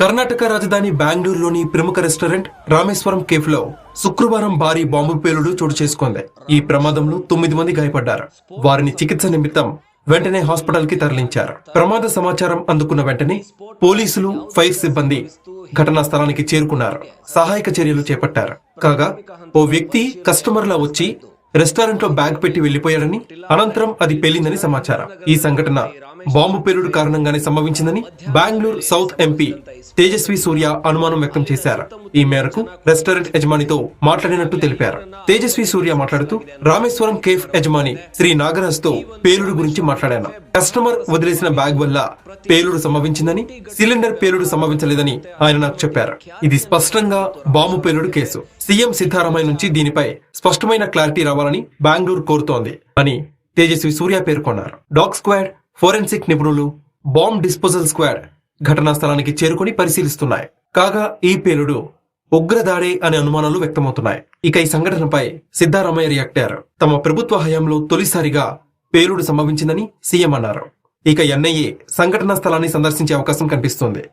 కర్ణాటక రాజధాని బెంగళూరులోని ప్రముఖ రెస్టారెంట్ రామేశ్వరం కేఫ్లో శుక్రవారం భారీ బాంబు పేలుడు చోటు చేసుకుంది. ఈ ప్రమాదంలో తొమ్మిది మంది గాయపడ్డారు. వారిని చికిత్స నిమిత్తం వెంటనే హాస్పిటల్కి తరలించారు. ప్రమాద సమాచారం అందుకున్న వెంటనే పోలీసులు ఫైర్ సిబ్బంది ఘటనా స్థలానికి చేరుకున్నారు. సహాయక చర్యలు చేపట్టారు. కాగా ఓ వ్యక్తి కస్టమర్లా వచ్చి రెస్టారెంట్లో బ్యాగ్ పెట్టి వెళ్ళిపోయాడని అనంతరం అది పేలిందని సమాచారం. ఈ సంఘటన బాంబు పేలుడు కారణంగానే సంభవించిందని బెంగళూరు సౌత్ ఎంపీ తేజస్వి సూర్య అనుమానం వ్యక్తం చేశారు. ఈ మేరకు రెస్టారెంట్ యజమానితో మాట్లాడినట్టు తెలిపారు. తేజస్వి సూర్య మాట్లాడుతూ రామేశ్వరం కేఫ్ యజమాని శ్రీ నాగరాజ్తో పేలుడు గురించి మాట్లాడాను. కస్టమర్ వదిలేసిన బ్యాగ్ వల్ల పేలుడు సంభవించిందని సిలిండర్ పేలుడు సంభవించలేదని ఆయన నాకు చెప్పారు. ఇది స్పష్టంగా బాంబు పేలుడు కేసు. సీఎం సిద్ధారామయ్య నుంచి దీనిపై స్పష్టమైన క్లారిటీ రావాలని బెంగళూరు కోరుతోంది అని తేజస్వి సూర్య పేర్కొన్నారు. డాగ్ స్క్వాడ్ ఫోరెన్సిక్ నిపుణులు బాంబ్ డిస్పోజల్ స్క్వాడ్ ఘటనా స్థలానికి చేరుకుని పరిశీలిస్తున్నాయి. కాగా ఈ పేలుడు ఉగ్రదాడే అనే అనుమానాలు వ్యక్తమవుతున్నాయి. ఇక ఈ సంఘటనపై సిద్ధారామయ్య రియాక్ట్ అయ్యారు తమ ప్రభుత్వ హయాంలో తొలిసారిగా పేలుడు సంభవించిందని సీఎం అన్నారు. ఇక ఎన్ఐఏ సంఘటనా స్థలాన్ని సందర్శించే అవకాశం కనిపిస్తోంది.